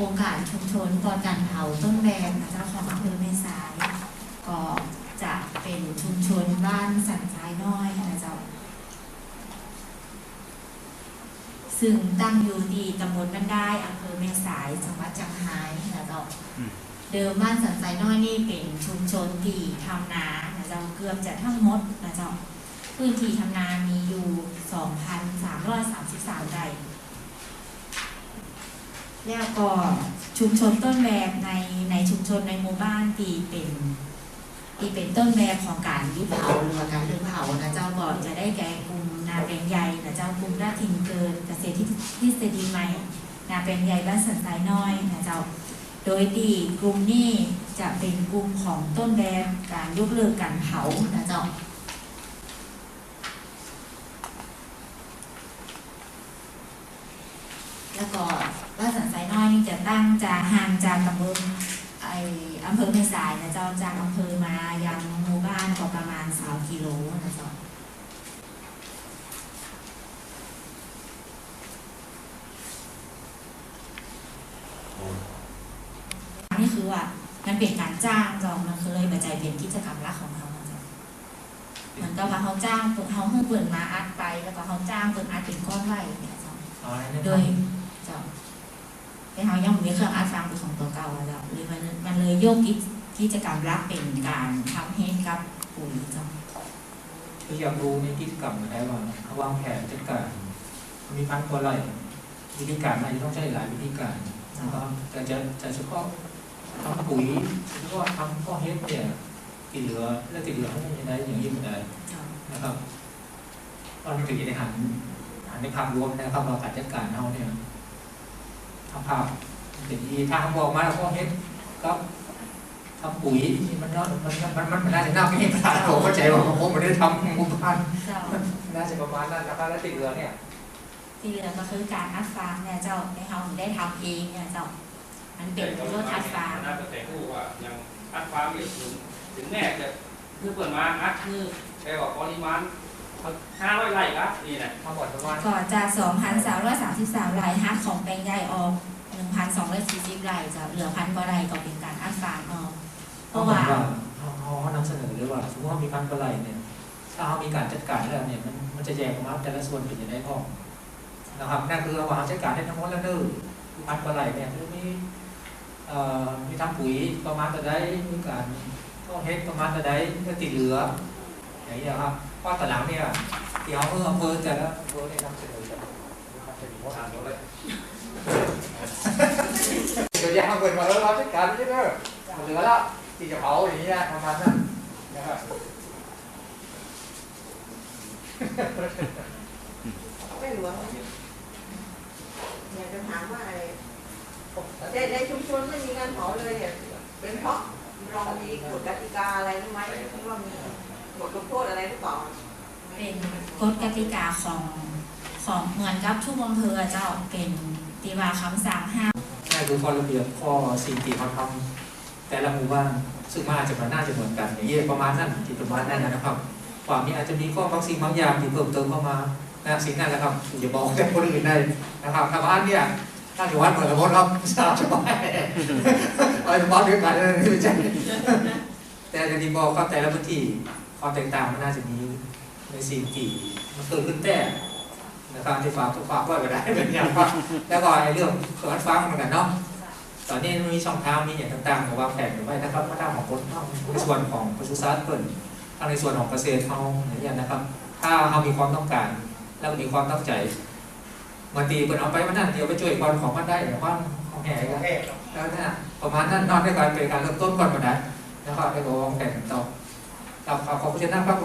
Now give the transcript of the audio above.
โครงการชุมชนก่อนการเผาต้นแบนนะเจ้าของอำเภอแม่สาย ก็จะเป็นชุมชนบ้านสันทรายน้อยนะเจ้าซึ่งตั้งอยู่ที่ตำบลบ้านได้อำเภอแม่สายจังหวัดจังไห้นะเจ้าเดิมบ้านสันทรายน้อยนี่เป็นชุมชนที่ทำนานะเจ้าเกือบจะทั้งหมดนะเจ้าพื้นที่ทำนามีอยู่ 2,333ไร่ แล้วก็ชุมชนต้นแบบในในชุมชนในหมู่บ้านที่เป็นที่เป็นต้นแบบของการยุบเผาหรือการเลิกเผานะเจ้าบอกจะได้แก่กลุ่มนาแปลงใหญ่นะเจ้ากลุ่มราทินเกินเกษตรที่ที่เสดีใหม่นาแปลงใหญ่บ้านสันสายน้อยนะเจ้าโดยที่กลุ่มนี้จะเป็นกลุ่มของต้นแบบการยกเลิกการเผานะเจ้า แล้วก็บ้านสันทรายน้อยนี่จะตั้งจากห่างจากตำบลไออำเภอแม่สายนะเจ้าจากอำเภอมายังหมู่บ้านก็ประมาณสามกิโลนะเจ้านี่คือว่ามันเป็นการจ้างจองมันคือเลยมาใจเป็นกิจกรรมหลักของเขานะเจ้าเหมือนกับว่าเขาจ้างเปิดเขาเพิ่งเปิดมาอัดไป แล้วก็เขาจ้างเปิดอัดเป็นก้อนไว้เนี่ยเจ้าเอาอะไรนะโดยเจ้า แต่เขายังมีเครื่องอัดฟังเป็นของตัวเก่าแล้วเลยมันมันเลยโยกกิจกิจกรรมรับเป็นการทำให้กับปุ๋ยจ้าคืออยากรู้ในกิจกรรมอะไรว่าเขาวางแผนจัดการมีพันกว่าไรวิธีการอาจจะต้องใช้หลายวิธีการนะครับแต่จะจะเฉพาะทำปุ๋ยเฉพาะทำข้อเฮ็ดเนี่ยติดเหลือแล้วติดเหลือเขาจะได้อย่างยิ่งได้เจ้านะครับตอนถึงจะได้หันหันในภาพรวมนะครับว่าการจัดการเขาเนี่ย ทำภาพเดี๋ยวนี้ถ้าเขาบอกมาแล้วข้อเฮ็ดก็ทำปุ๋ยนี่มันน่ามันมันมันมันน่าจะน่าไม่ให้ประธานผมเข้าใจว่าผมไม่ได้ทำหมู่บ้านน่าจะประมาณนั้นนะครับแล้วติดเรือเนี่ยที่เหลือก็คือการอัดฟังเนี่ยเจ้าให้เขาได้ทำเองเนี่ยเจ้ามันเป็นรถอัดฟังน่าจะแต่ผู้ว่ายังอัดฟ้าไม่ถึงถึงแน่จะคือเปิดมาอัดคือแค่ว่าปริมาณ ห้าร้อยไร่ครับนี่นะทั้งหมดประมาณก่อนจาก 2,333รายฮักของแปลงใหญ่ออก1,240รายเจ้าเหลือพันกว่าไรายก็เป็นการอัดฟังออกเพราะว่าเขาเขาเขานำเสนอเลยว่าสมมติว่ามีพันกว่าไรเนี่ยถ้าเขามีการจัดการแล้วเนี่ยมันมันจะแยกออกมาแต่ละส่วนเป็นยังไงพ่อนะครับนั่นคือว่าเขาจัดการให้ทั้งหมดแล้วเด้อพันกว่าไรเนี่ยคือมีเอ่อมีทำปุ๋ยประมาณแต่ได้มีการก็เฮ็ดประมาณแต่ได้ก็ติดเหลือ อย่างเงี้ยครับเพราะแต่หลังเนี่ยที่เขาเพิ่มอำเภอแต่ละอำเภอเนี่ยนำเสนอจะนำเสนอหมดอ่านหมดเลยเดี๋ยวอยางเปิดมาแล้วเราจัดการไม่ได้เลยมันเหลือแล้วที่จะเผาอย่างนี้ยประมาณนั้นนะครับไม่หลวงอยากจะถามว่าไอ้ในในชุมชนไม่มีการเผาเลยเนี่ยเป็นเพราะเรามีกฎกติกาอะไรหรือไม่หรือว่ามี บทลงโทษอะไรหรือเปล่าเป็นกฎกติกาของของเหมือนกับทุกอำเภอเจ้าเป็นตีว่าคำสั่งห้ามนี่คือข้อระเบียบข้อสิ่งที่เขาทำแต่ละหมู่บ้านซึ่งมันอาจจะมันน่าจะเหมือนกันอย่างนี้ประมาณนั้นที่ประมาณนั้นนะครับความนี้อาจจะมีข้อบางสิ่งบางอย่างที่เพิ่มเติมเข้ามานะสิ่งนั้นแหละครับอย่าบอกแต่คนอื่นได้นะครับชาวบ้านเนี่ยถ้าอยู่วัดเหมือนกับคนครับชาวชาวบ้านไปบ้านด้วยกันเลยไม่ใช่แต่อย่างที่บอกครับแต่ละพื้นที่ ความแตกต่างมันน่าจะมีในสิ่งที่มันเกิดขึ้นแต่นะครับที่ฝากทุกฝากไว้ก็ได้เป็นอย่างว่าแล้วก็ไอ้เรื่องเปิดฟังเหมือนกันเนาะตอนนี้มันมีช่องทางมีอย่างต่างๆแต่วางแผนอยู่ไว้นะครับว่าทางของคนทางในส่วนของปศุสัตว์เปิ่นทางในส่วนของเกษตรเขาอย่างนะครับ ถ้าเขามีความต้องการ แล้วมีความตั้งใจบางทีเปิดเอาไปวันนั้นเดียวไปช่วยคนของมันได้แต่ว่าของแห่กันแล้วเนี่ยประมาณนั้นนอนด้วยกันเป็นการเริ่มต้นก่อนมาได้นะครับให้เราวางแผนต่อ ครับขอบคุณนะครับ